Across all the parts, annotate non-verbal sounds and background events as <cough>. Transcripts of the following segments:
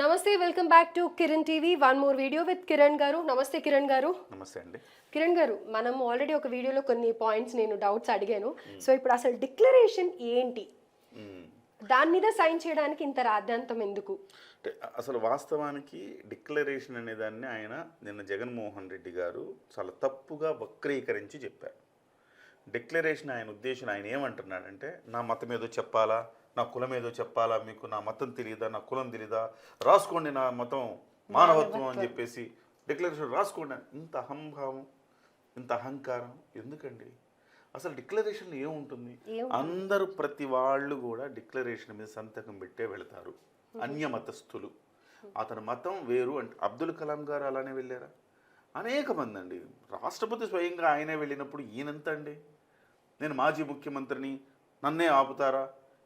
నమస్తే welcome back to Kiran TV. One more video with Kiran గారు. నమస్తే కిరణ్ గారు. నమస్తే అండి. కిరణ్ గారు మనం ఆల్రెడీ ఒక వీడియోలో కొన్ని పాయింట్స్ నేను డౌట్స్ అడిగాను. సో ఇప్పుడు అసలు డిక్లరేషన్ ఏంటి. దాని మీద సైన్ చేయడానికి ఇంత రాద్ధాంతం ఎందుకు? అంటే అసలు వాస్తవానికి డిక్లరేషన్ అనే దాన్ని ఆయన నిన్న జగన్మోహన్ రెడ్డి గారు చాలా తప్పుగా వక్రీకరించి చెప్పారు. డిక్లరేషన్ ఆయన ఉద్దేశం ఆయన ఏమంటున్నాడంటే నా మతం ఏదో చెప్పాలా? నా కులం ఏదో చెప్పాలా? మీకు నా మతం తెలియదా నా కులం తెలియదా రాసుకోండి నా మతం మానవత్వం అని చెప్పేసి డిక్లరేషన్ రాసుకోండి. ఇంత అహంభావం ఇంత అహంకారం ఎందుకండి? అసలు డిక్లరేషన్లో ఏముంటుంది? ఏముంటుంది? అందరూ ప్రతి వాళ్ళు కూడా డిక్లరేషన్ మీద సంతకం పెట్టే వెళతారు. అన్య మతస్థులు. అతని మతం వేరు అంటే అబ్దుల్ కలాం గారు అలానే వెళ్ళారా? అనేక మంది అండి. రాష్ట్రపతి స్వయంగా ఆయనే వెళ్ళినప్పుడు ఈయనంత అండి. నేను మాజీ ముఖ్యమంత్రిని నన్నే ఆపుతారా?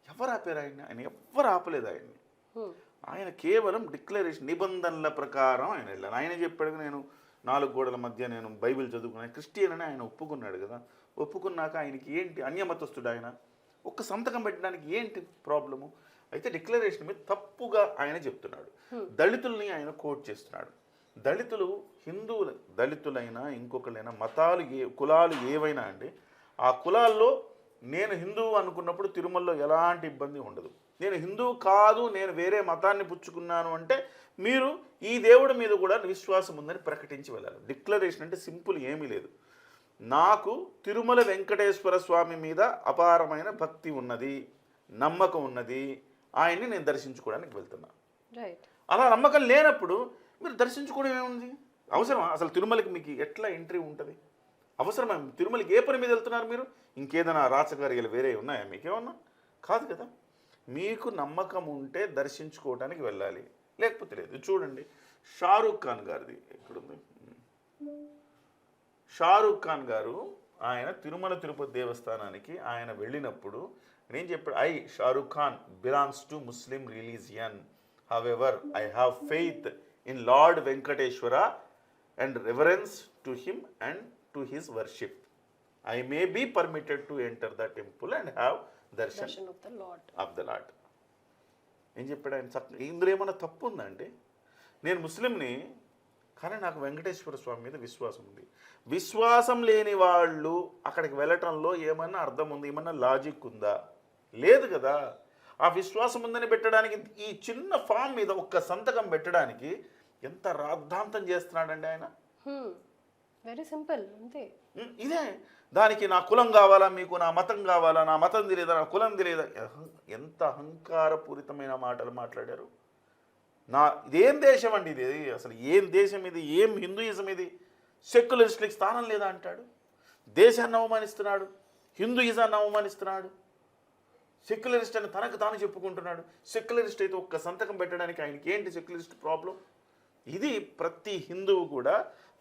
ఎవరు ఆపారు ఆయన్ని? ఆయన ఎవ్వరు ఆపలేదు ఆయన్ని. ఆయన కేవలం డిక్లరేషన్ నిబంధనల ప్రకారం ఆయన వెళ్ళాను ఆయన చెప్పాడు నేను నాలుగు గోడల మధ్య నేను బైబిల్ చదువుకున్నాను. క్రిస్టియన్ అని ఆయన ఒప్పుకున్నాడు కదా. ఒప్పుకున్నాక ఆయనకి ఏంటి? అన్యమతస్తుడు ఆయన. ఒక్క సంతకం పెట్టడానికి ఏంటి ప్రాబ్లము? అయితే డిక్లరేషన్ మీద తప్పుగా ఆయన చెప్తున్నాడు. దళితుల్ని ఆయన కోట్ చేస్తున్నాడు. దళితులు హిందువులు దళితులైనా ఇంకొకరైనా మతాలు ఏ కులాలు ఏవైనా అండి ఆ కులాల్లో నేను హిందువు అనుకున్నప్పుడు తిరుమలలో ఎలాంటి ఇబ్బంది ఉండదు. నేను హిందువు కాదు నేను వేరే మతాన్ని పుచ్చుకున్నాను అంటే మీరు ఈ దేవుడి మీద కూడా విశ్వాసం ఉందని ప్రకటించి వెళ్ళాలి. డిక్లరేషన్ అంటే సింపుల్ ఏమీ లేదు. నాకు తిరుమల వెంకటేశ్వర స్వామి మీద అపారమైన భక్తి ఉన్నది నమ్మకం ఉన్నది. ఆయన్ని నేను దర్శించుకోవడానికి వెళ్తున్నా. రైట్ అలా నమ్మకం లేనప్పుడు మీరు దర్శించుకోవడం ఏముంది? అవసరమా? అసలు తిరుమలకి మీకు ఎట్లా ఎంట్రీ ఉంటుంది? అవసరమా? తిరుమలకి ఏ పని మీద వెళ్తున్నారు మీరు? ఇంకేదైనా రాచకార్యాలు వేరే ఉన్నాయా? మీకేమన్నా? కాదు కదా. మీకు నమ్మకం ఉంటే దర్శించుకోవడానికి వెళ్ళాలి. లేకపోతే లేదు. చూడండి. షారూక్ ఖాన్ గారిది ఎక్కడుంది? షారూక్ ఖాన్ గారు ఆయన తిరుమల తిరుపతి దేవస్థానానికి ఆయన వెళ్ళినప్పుడు నేను చెప్పాడు I Shahrukh Khan belongs to Muslim religion. However I have faith in Lord Venkateswara and reverence to him and to his worship I may be permitted to enter the temple and have darshan of the Lord ఏం చెప్పాడు ఆయన? ఇందులో ఏమన్నా తప్పు ఉందా అండి? నేను ముస్లింని కానీ నాకు వెంకటేశ్వర స్వామి మీద విశ్వాసం ఉంది. విశ్వాసం లేని వాళ్ళు అక్కడికి వెళ్ళటంలో ఏమన్నా అర్థం ఉంది? ఏమన్నా లాజిక్ ఉందా? లేదు కదా. ఆ విశ్వాసం ఉందని పెట్టడానికి ఈ చిన్న ఫామ్ మీద ఒక్క సంతకం పెట్టడానికి ఎంత రాద్ధాంతం చేస్తున్నాడండి ఆయన? వెరీ సింపుల్ అంతే. ఇదే. దానికి నా కులం కావాలా మీకు నా మతం కావాలా నా మతం తెలియదా నా కులం తెలియదా? ఎంత అహంకారపూరితమైన మాటలు మాట్లాడారు. నా ఇదేం దేశం అండి ఇది? అసలు ఏం దేశం ఇది? ఏం హిందూయిజం ఇది? సెక్యులరిస్టులకి స్థానం లేదా అంటాడు? దేశాన్ని అవమానిస్తున్నాడు? హిందూయిజాన్ని అవమానిస్తున్నాడు? సెక్యులరిస్ట్ అని తనకు తాను చెప్పుకుంటున్నాడు? సెక్యులరిస్ట్ అయితే ఒక్క సంతకం పెట్టడానికి ఆయనకి ఏంటి సెక్యులరిస్ట్ ప్రాబ్లం? ఇది ప్రతి హిందువు కూడా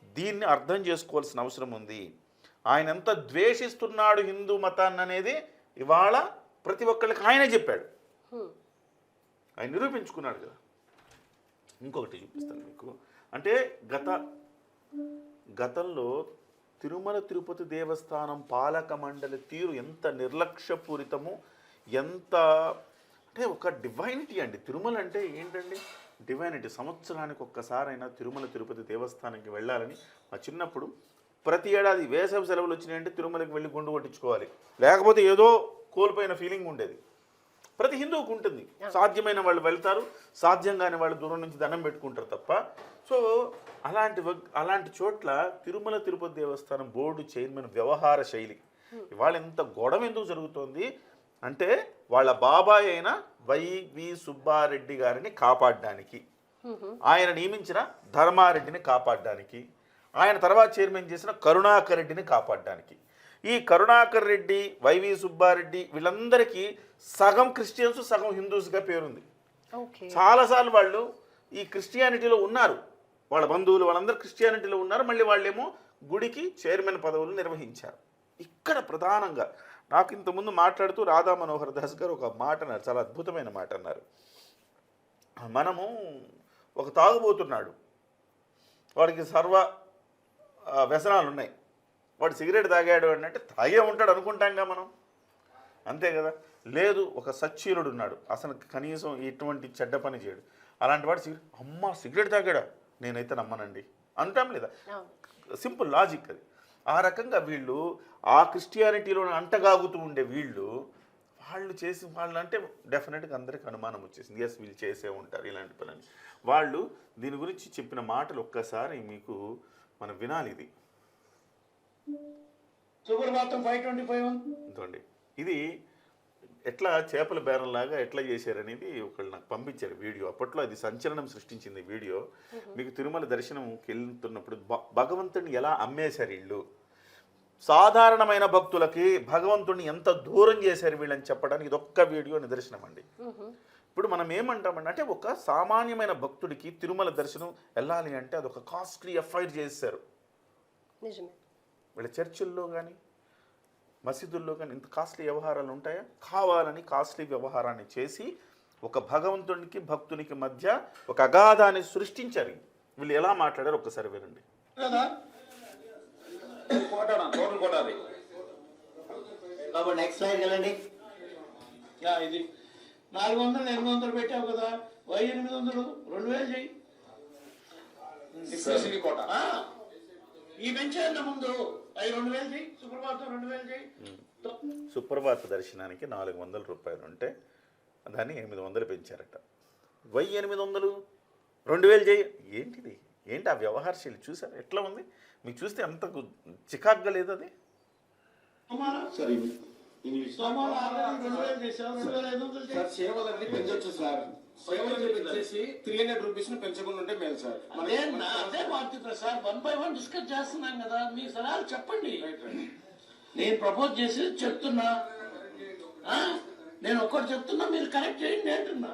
దీన్ని అర్థం చేసుకోవాల్సిన అవసరం ఉంది. ఆయన ఎంత ద్వేషిస్తున్నాడు హిందూ మతాన్ని అనేది ఇవాళ ప్రతి ఒక్కళ్ళకి ఆయనే చెప్పాడు. ఆయన నిరూపించుకున్నాడు కదా. ఇంకొకటి చూపిస్తాను మీకు. అంటే గత గతంలో తిరుమల తిరుపతి దేవస్థానం పాలక మండలి తీరు ఎంత నిర్లక్ష్యపూరితము ఎంత అంటే ఒక డివైనిటీ అండి. తిరుమల అంటే ఏంటండి? డివైనిటీ సంవత్సరానికి ఒక్కసారైనా తిరుమల తిరుపతి దేవస్థానానికి వెళ్ళాలని మా చిన్నప్పుడు ప్రతి ఏడాది వేసవి సెలవులు వచ్చినాయంటే తిరుమలకి వెళ్ళి గుండు కొట్టించుకోవాలి. లేకపోతే ఏదో కోల్పోయిన ఫీలింగ్ ఉండేది. ప్రతి హిందువుకు ఉంటుంది. సాధ్యమైన వాళ్ళు వెళ్తారు. సాధ్యం కాని వాళ్ళు దూరం నుంచి దండం పెట్టుకుంటారు తప్ప. సో అలాంటి అలాంటి చోట్ల తిరుమల తిరుపతి దేవస్థానం బోర్డు చైర్మన్ వ్యవహార శైలి. ఇవాళ ఎంత గొడవ ఎందుకు జరుగుతోంది? అంటే వాళ్ళ బాబాయ్ అయిన వైవి సుబ్బారెడ్డి గారిని కాపాడడానికి. ఆయన నియమించిన ధర్మారెడ్డిని కాపాడడానికి. ఆయన తర్వాత చైర్మన్ చేసిన కరుణాకర్ రెడ్డిని కాపాడడానికి. ఈ కరుణాకర్ రెడ్డి వైవి సుబ్బారెడ్డి వీళ్ళందరికీ సగం క్రిస్టియన్స్ సగం హిందూస్గా పేరుంది. చాలాసార్లు వాళ్ళు ఈ క్రిస్టియానిటీలో ఉన్నారు. వాళ్ళ బంధువులు వాళ్ళందరూ క్రిస్టియానిటీలో ఉన్నారు. మళ్ళీ వాళ్ళేమో గుడికి చైర్మన్ పదవులు నిర్వహించారు. ఇక్కడ ప్రధానంగా నాకు ఇంతకుముందు మాట్లాడుతూ రాధా మనోహర్ దాస్ గారు ఒక మాట అన్నారు చాలా అద్భుతమైన మాట అన్నారు. మనము ఒక తాగుబోతున్నాడు. వాడికి సర్వ వ్యసనాలు ఉన్నాయి. వాడు సిగరెట్ తాగాడు అని అంటే తాగే ఉంటాడు అనుకుంటాంగా మనం. అంతే కదా? లేదు ఒక సచ్చీలుడు ఉన్నాడు. అసలు కనీసం ఎటువంటి చెడ్డ పని చేయడు. అలాంటి వాడు సిగరెట్ అమ్మ సిగరెట్ తాగాడా? నేనైతే నమ్మనండి. అంటాం లేదా? సింపుల్ లాజిక్ అది. ఆ రకంగా వీళ్ళు ఆ క్రిస్టియానిటీలో అంటగాగుతూ ఉండే వీళ్ళు వాళ్ళు చేసి వాళ్ళు అంటే డెఫినెట్గా అందరికి అనుమానం వచ్చేసింది. ఎస్ వీళ్ళు చేసే ఉంటారు ఇలాంటి పని వాళ్ళు దీని గురించి చెప్పిన మాటలు ఒక్కసారి మీకు మనం వినాలి ఇది. ఇది ఎట్లా చేపల బేరంలాగా ఎట్లా చేశారనేది ఒకళ్ళు నాకు పంపించారు వీడియో. అప్పట్లో అది సంచలనం సృష్టించింది వీడియో. మీకు తిరుమల దర్శనంకి వెళ్తున్నప్పుడు భ- భగవంతుడిని ఎలా అమ్మేశారు వీళ్ళు? సాధారణమైన భక్తులకి భగవంతుడిని ఎంత దూరం చేశారు వీళ్ళని చెప్పడానికి ఇది ఒక్క వీడియో నిదర్శనం అండి. ఇప్పుడు మనం ఏమంటామండి అంటే ఒక సామాన్యమైన భక్తుడికి తిరుమల దర్శనం వెళ్ళాలి అంటే అదొక కాస్ట్లీ ఎఫ్ఐఆర్ చేశారు. నిజమే. వీళ్ళ చర్చిల్లో కానీ మసీదుల్లో కానీ ఇంత కాస్ట్లీ వ్యవహారాలు ఉంటాయా? కావాలని కాస్ట్లీ వ్యవహారాన్ని చేసి ఒక భగవంతునికి భక్తునికి మధ్య ఒక అగాధాన్ని సృష్టించారు. వీళ్ళు ఎలా మాట్లాడారు ఒక్కసారి వినండి. కోటానా టోటల్ కోట అది కాబట్టి నెక్స్ట్ లైన్ వెళ్ళండి యా, ఇది నాలుగు వందలు ఎనిమిది వందలు పెట్టావు కదా. వై ఎనిమిది వందలు రెండు వేలు చెయ్యి. కోట. ఆ, ఈ పెంచేయంత ముందు అవి రెండు వేలు చెయ్యి సుప్రభాతం రెండు వేలు చెయ్యి. సుప్రభాత దర్శనానికి నాలుగు వందల రూపాయలు ఉంటే దాన్ని ఎనిమిది వందలు పెంచారట. వై ఎనిమిది వందలు రెండు వేలు చేయి ఏంటిది? ఏంటి ఆ వ్యవహార శైలి? చూసారు? ఎట్లా ఉంది? మీకు చూస్తే అంత గు- చికాగ్గా లేదు అది? సోమారా సార్ సేవలన్నీ పెంచొచ్చు సేవలన్నీ పెంచేసి త్రీ హండ్రెడ్ రూపీస్ పెంచకుండా ఉంటే మేలు సార్. అదే నా అదే వన్ బై వన్ డిస్కస్ చేస్తున్నాం కదా. మీ సలహాలు చెప్పండి. నేను ప్రపోజ్ చేసి చెప్తున్నా? నేను ఒక్కటి చెప్తున్నా మీరు కరెక్ట్ చేయండి అంటున్నా.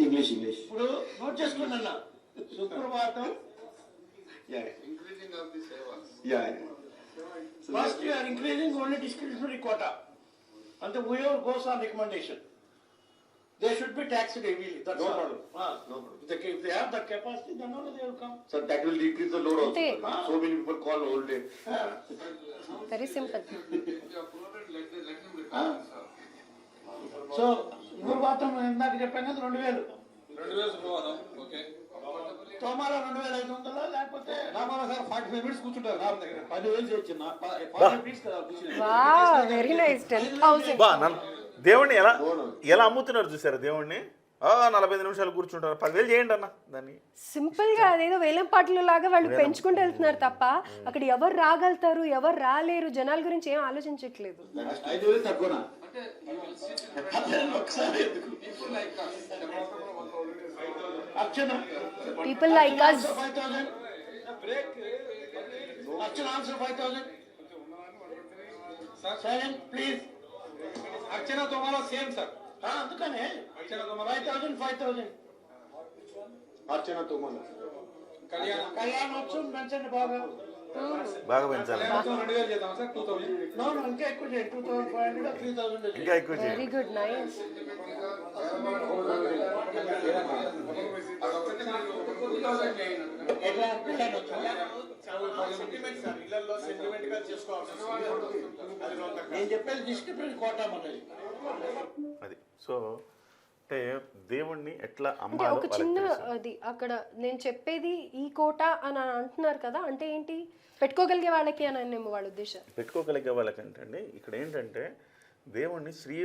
ఇంగ్లీష్ ఇంగ్లీష్ ఇప్పుడు నోట్ చేసుకోండి అన్న సుప్రభాతం yeah yeah first you are increasing only discretionary quota అంటే whoever goes on recommendation they should be taxed heavily that's No all problem. Ah, if they, if they have that capacity then only they will come Sir, that will decrease the load also. Okay. So many people call whole day. Very simple so సుప్రభాతం ఇందాక చెప్పాను కదా రెండు వేలు రెండు వేల సుప్రభాతం okay. తోమాలో రెండు వేల ఐదు వందలు లేకపోతే రామారా సార్ ఫార్టీ ఫైవ్ మినిట్స్ కూర్చుంటారు రామ్ దగ్గర. పదివేలు చేయొచ్చు ఫార్టీ మినిట్స్ కదా కూర్చుని. వా వెరీ నైస్ టెన్ థౌసండ్ దేవుణ్ణి ఎలా ఎలా అమ్ముతున్నారు చూసారా దేవుణ్ణి? ఆ, నలభై ఐదు నిమిషాలు కూర్చుంటారు. పదివేలు చేయండి అన్న దాన్ని. సింపుల్గా అదేదో వేలం పాటలు లాగా వాళ్ళు పెంచుకుంటూ వెళ్తున్నారు తప్ప అక్కడ ఎవరు రాగలుగుతారు ఎవరు రాలేరు జనాల గురించి ఏం ఆలోచించట్లేదు. <laughs> ఐదు వేలు తక్కువనా ఒకసారి ఎందుకు అర్చన people like us five thousand Archana answer five thousand silent please అర్చన తోమాలో సేమ్ సార్ అందుకనే అర్చన తోమాలో ఫైవ్ థౌసండ్ ఫైవ్ థౌసండ్ అర్చన తుమ్మల కళ్యాణం కళ్యాణోత్సవం పెంచండి బాగా బాగా పెంచాలి కళ్యాణోత్సవం రెండు వేలు చేద్దాం sir two thousand no no ఇంకా ఎక్కువ చేయండి two thousand five hundred three thousand ఇంకా ఎక్కువ చేయండి వెరీ గుడ్ నైస్ నేను చెప్పేది డిస్క్రిప్షన్ కోటా మనది అది. సో అంటే దేవుణ్ణి ఎట్లా అంటే ఒక వాళ్ళకి చిన్న. అది అక్కడ నేను చెప్పేది ఈ కోట అని అంటున్నారు కదా అంటే ఏంటి? పెట్టుకోగలిగే వాళ్ళకి అని అనేమో వాళ్ళ ఉద్దేశం. పెట్టుకోగలిగే వాళ్ళకంటే అండి ఇక్కడ ఏంటంటే దేవుణ్ణి శ్రీ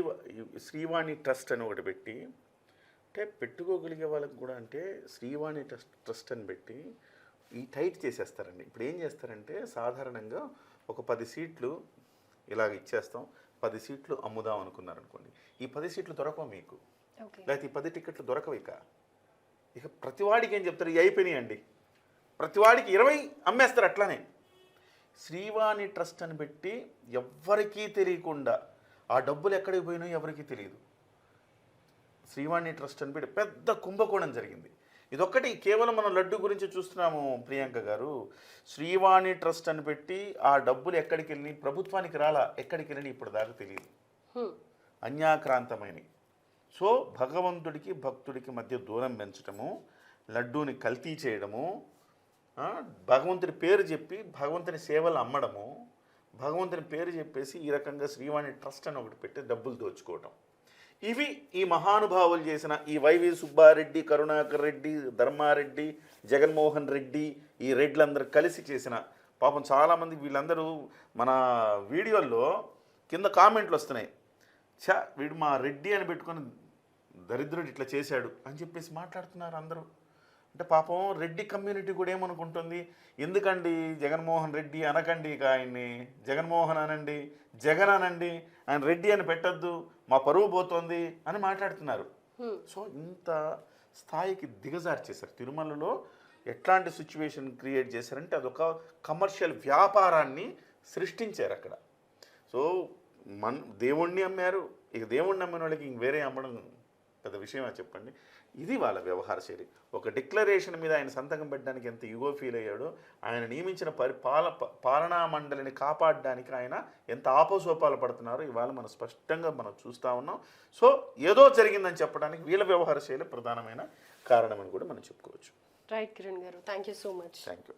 శ్రీవాణి ట్రస్ట్ అని ఒకటి పెట్టి అంటే పెట్టుకోగలిగే వాళ్ళకి కూడా అంటే శ్రీవాణి ట్రస్ట్ ట్రస్ట్ అని పెట్టి ఈ టైట్ చేసేస్తారండి. ఇప్పుడు ఏం చేస్తారంటే సాధారణంగా ఒక పది సీట్లు ఇలాగ ఇచ్చేస్తాం. పది సీట్లు అమ్ముదాం అనుకున్నారు అనుకోండి. ఈ పది సీట్లు దొరకవు మీకు? లేకపోతే ఈ పది టికెట్లు దొరకవు ఇక? ఇక ప్రతివాడికి ఏం చెప్తారు? ఇవి అయిపోయినాయండి ప్రతివాడికి ఇరవై అమ్మేస్తారు అట్లానే. శ్రీవాణి ట్రస్ట్ అని పెట్టి ఎవ్వరికీ తెలియకుండా ఆ డబ్బులు ఎక్కడికి పోయినాయో ఎవరికీ తెలియదు. శ్రీవాణి ట్రస్ట్ అని పెట్టి పెద్ద కుంభకోణం జరిగింది. ఇదొక్కటి కేవలం మనం లడ్డు గురించి చూస్తున్నాము ప్రియాంక గారు. శ్రీవాణి ట్రస్ట్ అని పెట్టి ఆ డబ్బులు ఎక్కడికి వెళ్ళి ప్రభుత్వానికి రాలా ఎక్కడికి వెళ్ళి ఇప్పుడు దాకా తెలియదు. అన్యాక్రాంతమైనవి. సో భగవంతుడికి భక్తుడికి మధ్య దూరం పెంచడము లడ్డూని కల్తీ చేయడము భగవంతుడి పేరు చెప్పి భగవంతుని సేవలు అమ్మడము భగవంతుని పేరు చెప్పేసి ఈ రకంగా శ్రీవాణి ట్రస్ట్ అని ఒకటి పెట్టి డబ్బులు దోచుకోవటం. ఇవి ఈ మహానుభావులు చేసిన ఈ వైవి సుబ్బారెడ్డి కరుణాకర్ రెడ్డి ధర్మారెడ్డి జగన్మోహన్ రెడ్డి ఈ రెడ్లందరూ కలిసి చేసిన పాపం చాలామంది వీళ్ళందరూ మన వీడియోల్లో కింద కామెంట్లు వస్తున్నాయి. చా వీడు మా రెడ్డి అని పెట్టుకొని దరిద్రుడు ఇట్లా చేశాడు అని చెప్పేసి మాట్లాడుతున్నారు అందరూ. అంటే పాపం రెడ్డి కమ్యూనిటీ కూడా ఏమనుకుంటుంది? ఎందుకండి జగన్మోహన్ రెడ్డి అనకండి ఇక ఆయన్ని? జగన్మోహన్ అనండి జగన్ అనండి ఆయన రెడ్డి అని పెట్టద్దు. మా పరువు పోతోంది అని మాట్లాడుతున్నారు. సో ఇంత స్థాయికి దిగజార్చేశారు. తిరుమలలో ఎట్లాంటి సిచ్యువేషన్ క్రియేట్ చేశారంటే అదొక కమర్షియల్ వ్యాపారాన్ని సృష్టించారు అక్కడ సో మన్ దేవుణ్ణి అమ్మారు. ఇక దేవుణ్ణి అమ్మిన వాళ్ళకి ఇంక వేరే అమ్మడం పెద్ద విషయమా చెప్పండి. ఇది వాళ్ళ వ్యవహార శైలి. ఒక డిక్లరేషన్ మీద ఆయన సంతకం పెట్టడానికి ఎంత యుగో ఫీల్ అయ్యాడో ఆయన నియమించిన పరి పాల ప- పాలనా మండలిని కాపాడడానికి ఆయన ఎంత ఆపోసోపాలు పడుతున్నారో ఇవాళ మనం స్పష్టంగా మనం చూస్తూ ఉన్నాం. సో ఏదో జరిగిందని చెప్పడానికి వీళ్ళ వ్యవహార శైలి ప్రధానమైన కారణమని కూడా మనం చెప్పుకోవచ్చు. రైట్ కిరణ్ గారు thank you so much. Thank you